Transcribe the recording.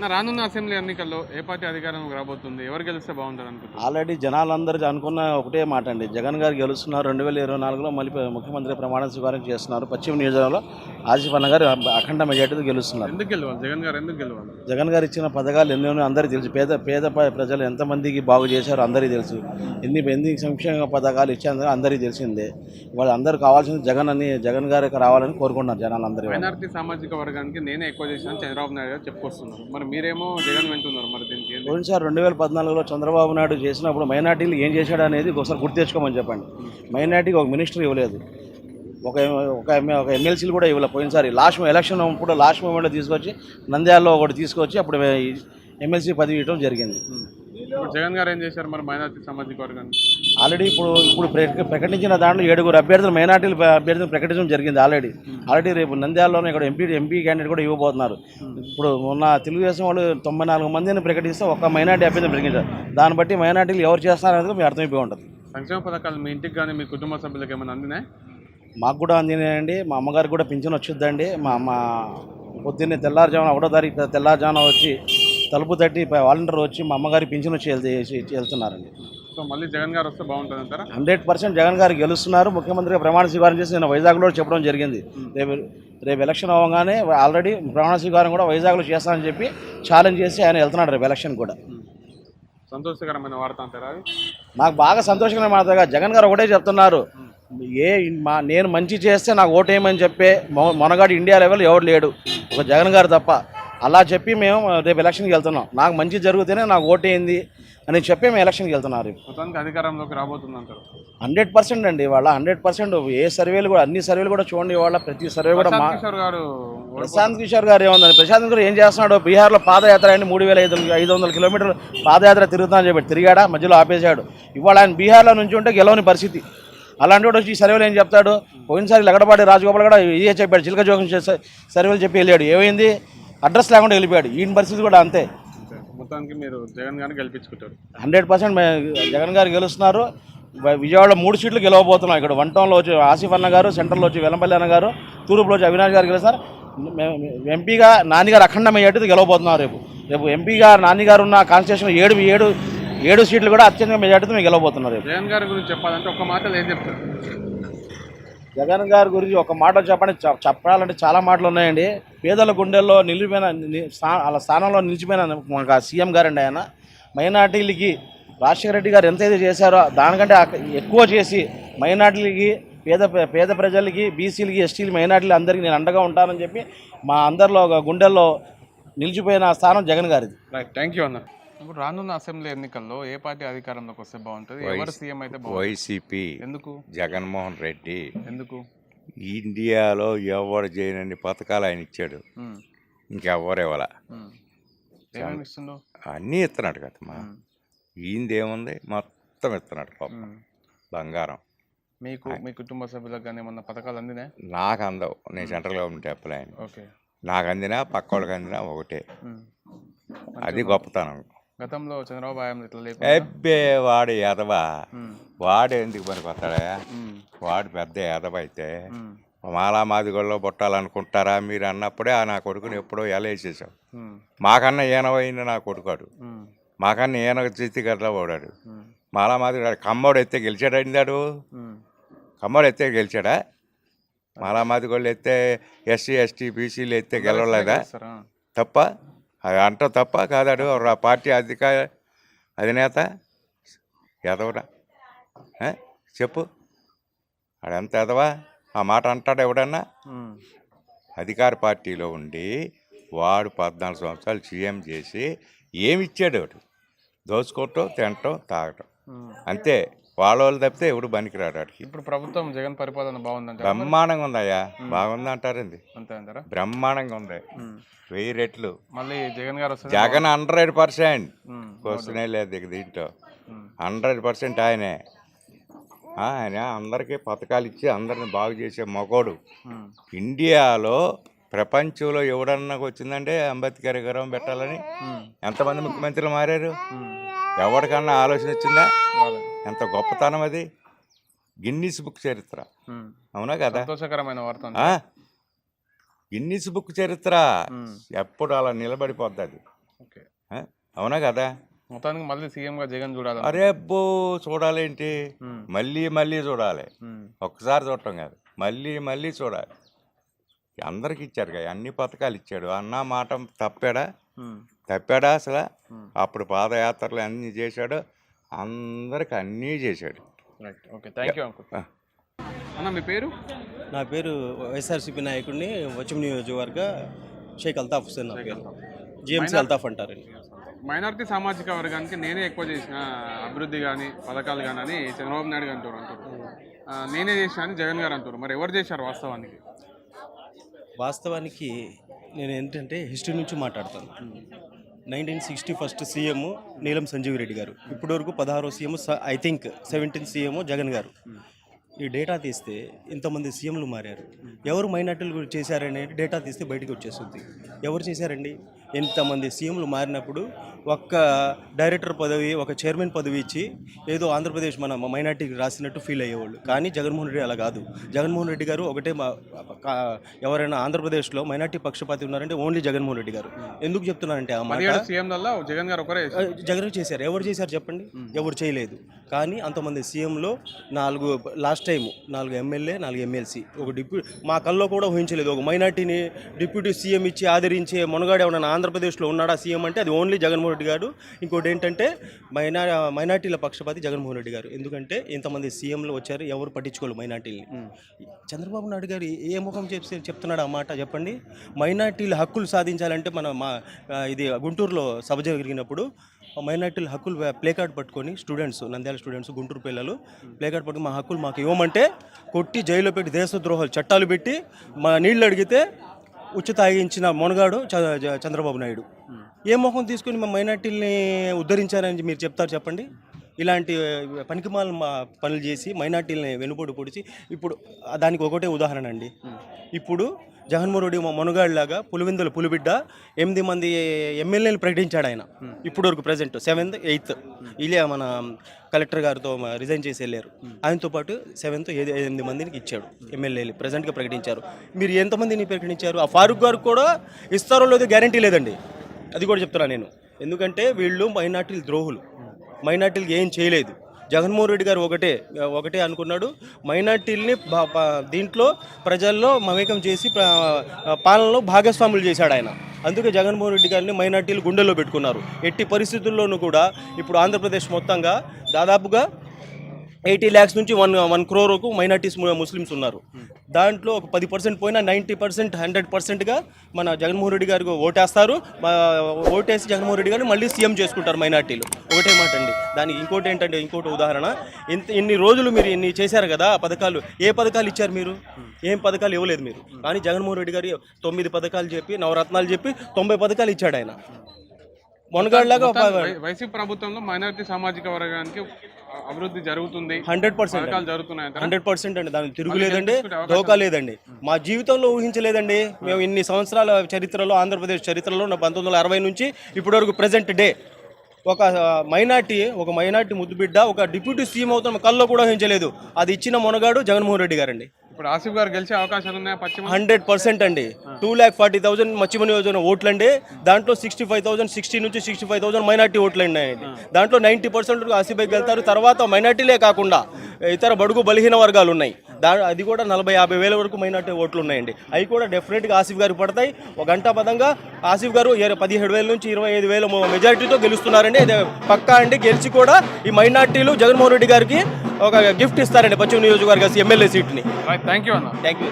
నా రానున్న అసెంబ్లీ ఎన్నికల్లో ఏ పార్టీ అధికారం రాబోతుంది? ఎవరు గెలిస్తే బాగుంటుంది అనుకుంటున్నారు? ఆల్రెడీ జనాలందరూ అనుకున్న ఒకటే మాట అండి. జగన్ గారు గెలుస్తున్నారు రెండు వేల ఇరవై నాలుగులో మళ్ళీ ముఖ్యమంత్రి ప్రమాణ స్వీకారం చేస్తున్నారు. పశ్చిమ నియోజకవర్గంలో ఆసిఫ్ అన్న గారు అఖండ మెజార్టీతో గెలుస్తున్నారు. ఎందుకు గెలవాలి? జగన్ గారు ఎందుకు గెలవాలి? జగన్ గారు ఇచ్చిన పథకాలు ఎన్నో అందరికీ తెలుసు. పేద పేద ప్రజలు ఎంతమందికి బాగు చేశారో అందరికీ తెలుసు. ఎన్ని ఎన్ని సంక్షేమ పథకాలు ఇచ్చారో అందరికీ తెలిసిందే. వాళ్ళు అందరూ కావాల్సింది జగన్ అని జగన్ గారికి రావాలని కోరుకుంటున్నారు జనాలు అందరూ మైనార్టీ సామాజిక వర్గానికి నేనే ఎక్కువ చేసిన చంద్రబాబు నాయుడు గారు చెప్పుకొస్తున్నారు. మరి మీరేమో జగన్ వింటున్నారు మరి దీనికి ఏంది? పోయినసారి రెండు వేల పద్నాలుగులో చంద్రబాబు నాయుడు చేసినప్పుడు మైనార్టీలు ఏం చేశాడు అనేది ఒకసారి గుర్తు తెచ్చుకోమని చెప్పండి. మైనార్టీకి ఒక మినిస్టర్ ఇవ్వలేదు. ఒక ఒక ఎమ్మె- ఒక ఎమ్మెల్సీలు కూడా ఇవ్వలేదు పోయినసారి. లాస్ట్ ఎలక్షన్ అప్పుడు లాస్ట్ మూమెంట్లో తీసుకొచ్చి నంద్యాలలో ఒకటి తీసుకొచ్చి అప్పుడు ఎమ్మెల్సీ పదవి ఇవ్వడం జరిగింది. జగన్ గారు ఏం చేశారు మరి మైనార్టీ సామాజిక వర్గానికి? ఆల్రెడీ ఇప్పుడు ఇప్పుడు ప్ర- ప్రకటించిన దాంట్లో ఏడుగురు అభ్యర్థులు మైనార్టీలు అభ్యర్థులు ప్రకటించడం జరిగింది ఆల్రెడీ ఆల్రెడీ రేపు నంద్యాలలోనే ఇక్కడ ఎంపీ ఎంపీ క్యాండిడేట్ కూడా ఇవ్వబోతున్నారు. ఇప్పుడు మొన్న తెలుగుదేశం వాళ్ళు తొంభై నాలుగు మందిని ప్రకటిస్తే ఒక మైనార్టీ అభ్యర్థిని ప్రకటించారు. దాన్ని బట్టి మైనార్టీలు ఎవరు చేస్తారనేది మీకు అర్థమైపోయి ఉంటుంది. సంక్షేమ పథకాలు మీ ఇంటికి కానీ మీ కుటుంబ సభ్యులకు ఏమైనా అందినాయి? మాకు కూడా అందినాయండి. మా అమ్మగారికి కూడా పింఛన్ వచ్చిద్దండి. మా అమ్మ పొద్దున్నే తెల్లారుజామున ఒకటో తారీఖు తెల్లారుజామున వచ్చి తలుపు తట్టి వాలంటీర్ వచ్చి మా అమ్మగారికి పింఛన్ వచ్చి వెళ్తే వెళ్తున్నారండి సో మళ్ళీ జగన్ గారు వస్తే బాగుంటుంది అంటారా? హండ్రెడ్ పర్సెంట్ జగన్ గారు గెలుస్తున్నారు. ముఖ్యమంత్రిగా ప్రమాణ స్వీకారం చేసి నేను వైజాగ్లో చెప్పడం జరిగింది. రేపు రేపు ఎలక్షన్ అవ్వగానే ఆల్రెడీ ప్రమాణ స్వీకారం కూడా వైజాగ్లో చేస్తానని చెప్పి ఛాలెంజ్ చేసి ఆయన వెళ్తున్నాడు రేపు ఎలక్షన్ కూడా. సంతోషకరమైన వార్త అంటారా? నాకు బాగా సంతోషంగా మాట్లాడగా జగన్ గారు ఒకటే చెప్తున్నారు. ఏ మా నేను మంచి చేస్తే నాకు ఓటేయమని చెప్పే మొ- మొనగాడు ఇండియా లెవెల్ ఎవడు లేడు. ఒక జగన్ గారు తప్ప. అలా చెప్పి మేము రేపు ఎలక్షన్కి వెళ్తున్నాం. నాకు మంచి జరిగితేనే నాకు ఓటేయింది అని చెప్పి మేము ఎలక్షన్కి వెళ్తున్నాం రేపు. మొత్తానికి అధికారంలోకి రాబోతుంది అంటారు. హండ్రెడ్ పర్సెంట్ అండి వాళ్ళ హండ్రెడ్ పర్సెంట్ ఏ సర్వేలు కూడా అన్ని సర్వేలు కూడా చూడండి వాళ్ళ ప్రతి సర్వే కూడా మా ప్రశాంత్ కిషోర్ గారు ప్రశాంత్ కిషోర్ గారు ఏముందని ప్రశాంత్ కిషోర్ ఏం చేస్తున్నాడు? బీహార్లో పాదయాత్ర అండి మూడు వేల ఐదు ఐదు వందల కిలోమీటర్లు పాదయాత్ర తిరుగుతానని చెప్పి తిరిగాడా? మధ్యలో ఆపేశాడు. ఇవాళ ఆయన బీహార్లో నుంచి ఉంటే గెలవని పరిస్థితి. అలాంటి వాడు వచ్చి ఈ సర్వేలు ఏం చెప్తాడు? పోయినసారి లగడపాటి రాజగోపాల్ కూడా ఇదే చెప్పాడు చిలక జోకం చేసే సర్వేలు చెప్పి వెళ్ళాడు. ఏమైంది? అడ్రస్ లేకుండా వెళ్ళిపోయాడు. ఈయన పరిస్థితి కూడా అంతే. మొత్తానికి మీరు జగన్ గారిని గెలిపించుకుంటారు. హండ్రెడ్ పర్సెంట్ జగన్ గారు గెలుస్తున్నారు. వ- విజయవాడలో మూడు సీట్లు గెలవబోతున్నాం ఇక్కడ. వన్ టౌన్లో వచ్చి ఆసిఫ్ అన్న గారు సెంట్రల్లో వచ్చి వెలంపల్లి అన్న గారు తూర్పులో వచ్చి అవినాష్ గారు గెలుస్తారు ఎంపీగా నాన్నగారు అఖండ మెజార్టీతో గెలవబోతున్నారు రేపు. రేపు ఎంపీగా నాన్నగారు ఉన్న కాన్స్టిట్యూషన్ ఏడు ఏడు ఏడు సీట్లు కూడా అత్యంత మెజార్టీతో మేము గెలవబోతున్నారు రేపు. జగన్ గారి గురించి చెప్పాలంటే ఒక మాటలు ఏం చెప్తారు? జగన్ గారి గురించి ఒక మాట చెప్పండి. చెప్పాలంటే చాలా మాటలు ఉన్నాయండి. పేదల గుండెల్లో నిలిచిపోయిన వాళ్ళ స్థానంలో నిలిచిపోయిన మనకు సీఎం గారండి ఆయన. మైనార్టీలకి రాజశేఖర రెడ్డి గారు ఎంతైతే చేశారో దానికంటే ఎక్కువ చేసి మైనార్టీలకి పేద పేద ప్రజలకి బీసీలకి ఎస్టీలు మైనార్టీలు అందరికీ నేను అండగా ఉంటానని చెప్పి మా అందరిలో ఒక గుండెల్లో నిలిచిపోయిన స్థానం జగన్ గారిది. థ్యాంక్ యూ అన్న. ఇప్పుడు రానున్న అసెంబ్లీ ఎన్నికల్లో ఏ పార్టీ అధికారంలోకి వస్తే బాగుంటుంది? ఎవరు సీఎం అయితే వైసీపీ. ఎందుకు? జగన్మోహన్ రెడ్డి. ఎందుకు? ఇండియాలో ఎవరు చేయనన్ని పథకాలు ఆయన ఇచ్చాడు. ఉమ్, ఇంకెవ్వరు ఇవ్వాల. అన్నీ ఇస్తున్నాడు కదమ్మా. ఈయనదేముంది? మొత్తం ఇస్తున్నాడు పాపం. బంగారం. మీకు మీ కుటుంబ సభ్యులకు కానీ ఏమన్నా పథకాలు అందినాయి నాకు అందవు. నేను సెంట్రల్ గవర్నమెంట్ అప్లైన్ ఓకే. నాకు అందినా పక్క వాళ్ళకి అందినా ఒకటే. అది గొప్పతనం. గతంలో చంద్రబాబు హయాంలో ఇట్లా లేకుండా? ఎబ్బే వాడు ఎదవా? వాడు ఎందుకు పనికొస్తాడా? వాడు పెద్ద ఎదవ అయితే మాలా మాదిగొల్లో పుట్టాలనుకుంటారా మీరు అన్నప్పుడే ఆ నా కొడుకుని ఎప్పుడో ఎలేసేసావు ఉమ్, మాకన్నా ఈనవైంది నా కొడుకాడు. మాకన్నా ఈయన చేతి గట్లా ఉమ్, మాలా మాది కమ్మోడు ఎత్తే గెలిచాడు అయిందాడు. కమ్మోడు ఎత్తే గెలిచాడా? మాలా మాది వాళ్ళు ఎత్తే ఎస్సీ ఎస్టీ బీసీలు ఎత్తే గెలవలేదా? తప్ప అది అంట తప్ప కాదాడు ఆ పార్టీ అధికార అధినేత. ఎదవరా? చెప్పు. ఆడెంత ఎదవా ఆ మాట అంటాడు ఎవడన్నా? అధికార పార్టీలో ఉండి వాడు పద్నాలుగు సంవత్సరాలు సీఎం చేసి ఏమి ఇచ్చాడు వాడు? దోచుకోవటం తినటం తాగటం. అంతే. వాళ్ళ వాళ్ళు తప్పితే ఎవడు పనికిరాడు వాడికి ఇప్పుడు ప్రభుత్వం జగన్ పరిపాలన బాగుందంటారా బ్రహ్మాండంగా ఉందయ్యా. బాగుంది అంటారండి అంతే అంటారా? బ్రహ్మాండంగా ఉంది. వెయ్యి రెట్లు. మళ్ళీ జగన్ గారు జగన్ హండ్రెడ్ పర్సెంట్. క్వశ్చనే లేదు ఇక దీంట్లో. హండ్రెడ్ పర్సెంట్ ఆయనే. ఆయన అందరికీ పథకాలు ఇచ్చి అందరిని బాగు చేసే మగోడు. ఇండియాలో ప్రపంచంలో ఎవడన్నా వచ్చిందంటే అంబేద్కర్ విగ్రహం పెట్టాలని? ఎంతమంది ముఖ్యమంత్రులు మారారు. ఎవరికన్నా ఆలోచన వచ్చిందా. ఎంత గొప్పతనం అది? గిన్నీస్ బుక్ చరిత్ర. అవునా కదా? సంతోషకరమైన వార్త? గిన్నీస్ బుక్ చరిత్ర. ఎప్పుడు అలా నిలబడిపోద్ది అది? అవునా కదా? మొత్తానికి మళ్ళీ సీఎంగా జగన్ చూడాలి అరే అబ్బో చూడాలేంటి? మళ్ళీ మళ్ళీ చూడాలి. ఒక్కసారి చూడటం కాదు. మళ్ళీ మళ్ళీ చూడాలి. అందరికి ఇచ్చారు కదా అన్ని పథకాలు ఇచ్చాడు. అన్న మాట తప్పాడా? తప్పాడా అసలు? అప్పుడు పాదయాత్రలు అన్నీ చేశాడు. అందరికి అన్నీ చేశాడు. Right okay thank you. Uncle. అన్న మీ పేరు? నా పేరు వైఎస్ఆర్సీపీ నాయకుడిని వచ్చం నియోజకవర్గ షేక్ అల్తాఫ్ హుసేన్ నా పేరు. జిఎంసీ అల్తాఫ్ అంటారండి. మైనారిటీ సామాజిక వర్గానికి నేనే ఎక్కువ చేసిన అభివృద్ధి కానీ పథకాలు కానీ అని చంద్రబాబు నాయుడు గారు అంటారు అంటారు. నేనే చేసిన అని జగన్ గారు అంటారు. మరి ఎవరు చేశారు వాస్తవానికి? వాస్తవానికి నేను ఏంటంటే హిస్టరీ నుంచి మాట్లాడతాను. నైన్టీన్ సిక్స్టీ ఫస్ట్ సీఎం నీలం సంజీవ్ రెడ్డి గారు. ఇప్పటి వరకు పదహారో CM I think seventeen CM Jagan గారు. ఈ డేటా తీస్తే ఇంతమంది సీఎంలు మారారు. ఎవరు మైనార్టీలు చేశారనే డేటా తీస్తే బయటకు వచ్చేస్తుంది. ఎవరు చేశారండి? ఎంతమంది సీఎంలు మారినప్పుడు ఒక్క డైరెక్టర్ పదవి ఒక చైర్మన్ పదవి ఇచ్చి ఏదో ఆంధ్రప్రదేశ్ మన మైనార్టీకి రాసినట్టు ఫీల్ అయ్యేవాళ్ళు. కానీ జగన్మోహన్ రెడ్డి అలా కాదు. జగన్మోహన్ రెడ్డి గారు ఒకటే ఎవరైనా ఆంధ్రప్రదేశ్లో మైనార్టీ పక్షపాతి ఉన్నారంటే ఓన్లీ జగన్మోహన్ రెడ్డి గారు. ఎందుకు ఆ మాట? సీఎంలలో జగన్ గారు ఒకరే. జగన్ చేశారు. ఎవరు చేశారు చెప్పండి? ఎవరు చేయలేదు. కానీ అంతమంది సీఎంలో నాలుగు లాస్ట్ టైం నాలుగు ఎమ్మెల్యే నాలుగు ఎమ్మెల్సీ. ఒక డిప్యూటీ మా కల్లో కూడా ఊహించలేదు. ఒక మైనార్టీని డిప్యూటీ సీఎం ఇచ్చి ఆదరించే మునగాడు ఎవరైనా ఆంధ్రప్రదేశ్లో ఉన్నాడా సీఎం అంటే అది ఓన్లీ జగన్మోహన్ రెడ్డి గారు. ఇంకోటి ఏంటంటే మైనా మైనార్టీల పక్షపాతి జగన్మోహన్ రెడ్డి గారు. ఎందుకంటే ఇంతమంది సీఎంలు వచ్చారు ఎవరు పట్టించుకోలేదు మైనార్టీని చంద్రబాబు నాయుడు గారు ఏ ముఖం చెప్పి చెప్తున్నాడు ఆ మాట చెప్పండి? మైనార్టీల హక్కులు సాధించాలంటే మన మా ఇది గుంటూరులో సభ జరిగినప్పుడు మైనార్టీల హక్కులు ప్లే కార్డ్ పట్టుకొని స్టూడెంట్స్ నంద్యాల స్టూడెంట్స్ గుంటూరు పిల్లలు ప్లే కార్డ్ పట్టుకొని మా హక్కులు మాకు ఇవ్వమంటే కొట్టి జైల్లో పెట్టి దేశద్రోహాలు చట్టాలు పెట్టి మా నీళ్ళు అడిగితే ఉచిత తాగించిన మొనగాడు చంద్రబాబు నాయుడు. ఏ ముఖం తీసుకుని మా మైనార్టీల్ని ఉద్ధరించారని మీరు చెప్తారు చెప్పండి? ఇలాంటి పనికిమాల మా పనులు చేసి మైనార్టీలని వెనుపోటు పొడిచి ఇప్పుడు దానికి ఒకటే ఉదాహరణ అండి. ఇప్పుడు జగన్మోహన్ మా మునగాడిలాగా పులివెందుల పులిబిడ్డ ఎనిమిది మంది ఎమ్మెల్యేలు ప్రకటించాడు ఆయన. ఇప్పుడు వరకు ప్రజెంట్ సెవెంత్ ఎయిత్. ఇలా మన కలెక్టర్ గారితో రిజైన్ చేసి వెళ్ళారు. ఆయనతో పాటు సెవెంత్ ఎనిమిది మందికి ఇచ్చాడు ఎమ్మెల్యేలు ప్రజెంట్గా ప్రకటించారు. మీరు ఎంతమందిని ప్రకటించారు? ఆ ఫారూక్ గారు కూడా ఇస్తారో లేదో గ్యారంటీ లేదండి. అది కూడా చెప్తున్నా నేను. ఎందుకంటే వీళ్ళు మైనార్టీలు ద్రోహులు. మైనార్టీలకి ఏం చేయలేదు. జగన్మోహన్ రెడ్డి గారు ఒకటే ఒకటే అనుకున్నాడు. మైనార్టీల్ని దీంట్లో ప్రజల్లో మమేకం చేసి పాలనలో భాగస్వాములు చేశాడు ఆయన. అందుకే జగన్మోహన్ రెడ్డి గారిని మైనార్టీలు గుండెల్లో పెట్టుకున్నారు. ఎట్టి పరిస్థితుల్లోనూ కూడా ఇప్పుడు ఆంధ్రప్రదేశ్ మొత్తంగా దాదాపుగా ఎయిటీ ల్యాక్స్ నుంచి వన్ వన్ క్రోర్ వరకు మైనార్టీస్ ముస్లిమ్స్ ఉన్నారు. దాంట్లో ఒక పది పర్సెంట్ పోయినా నైంటీ పర్సెంట్ హండ్రెడ్ పర్సెంట్గా మన జగన్మోహన్ రెడ్డి గారికి ఓటేస్తారు. ఓటేసి జగన్మోహన్ రెడ్డి గారిని మళ్ళీ సీఎం చేసుకుంటారు మైనార్టీలు. ఒకటే మాట అండి. దానికి ఇంకోటి ఏంటంటే ఇంకోటి ఉదాహరణ. ఇంత ఇన్ని రోజులు మీరు ఇన్ని చేశారు కదా పథకాలు ఏ పథకాలు ఇచ్చారు మీరు? ఏం పథకాలు ఇవ్వలేదు మీరు. కానీ జగన్మోహన్ రెడ్డి గారు తొమ్మిది పథకాలు చెప్పి నవరత్నాలు చెప్పి తొంభై పథకాలు ఇచ్చాడు ఆయన. మొనగాళ్ళలాగా వై- వైసీపీ ప్రభుత్వంలో మైనారిటీ సామాజిక వర్గానికి అభివృద్ధి జరుగుతుంది. Hundred percent? హండ్రెడ్ పర్సెంట్ అండి. దానికి తిరుగులేదండి దోకా లేదండి. మా జీవితంలో ఊహించలేదండి. మేము ఇన్ని సంవత్సరాల చరిత్రలో ఆంధ్రప్రదేశ్ చరిత్రలో పంతొమ్మిది వందల అరవై నుంచి ఇప్పటి వరకు ప్రజెంట్ డే ఒక మైనార్టీ ఒక మైనార్టీ ముద్దు బిడ్డ ఒక డిప్యూటీ సీఎం అవుతున్న కల్లో కూడా ఊహించలేదు. అది ఇచ్చిన మొనగాడు జగన్మోహన్ రెడ్డి గారండి. ఇప్పుడు ఆసిఫ్ గారు గెలిచే అవకాశాలు ఉన్నాయా? పశ్చిమ హండ్రెడ్ పర్సెంట్ అండి. టూ ల్యాక్ ఫార్టీ థౌసండ్ మచ్చిమ నియోజకవర్గం ఓట్లు అండి దాంట్లో సిక్స్టీ ఫైవ్ థౌసండ్ సిక్స్టీ నుంచి సిక్స్టీ ఫైవ్ థౌసండ్ మైనార్టీ ఓట్లు అండి దాంట్లో నైంటీ పర్సెంట్ ఆసిఫైకి వెళ్తారు తర్వాత మైనార్టీలే కాకుండా ఇతర బడుగు బలహీన వర్గాలు ఉన్నాయి. దా అది కూడా నలభై యాభై వేల వరకు మైనార్టీ ఓట్లు ఉన్నాయండి. అవి కూడా డెఫినెట్గా ఆసిఫ్ గారికి పడతాయి. ఒక గంట పదంగా ఆసిఫ్ గారు పదిహేడు వేల నుంచి ఇరవై ఐదు వేల మెజారిటీతో గెలుస్తున్నారండి. ఇది పక్కా అండి గెలిచి కూడా ఈ మైనార్టీలు జగన్మోహన్ రెడ్డి గారికి ఒక గిఫ్ట్ ఇస్తారండి పశ్చిమ నియోజకవర్గ ఎమ్మెల్యే సీట్ని. థ్యాంక్ యూ అన్న. Thank you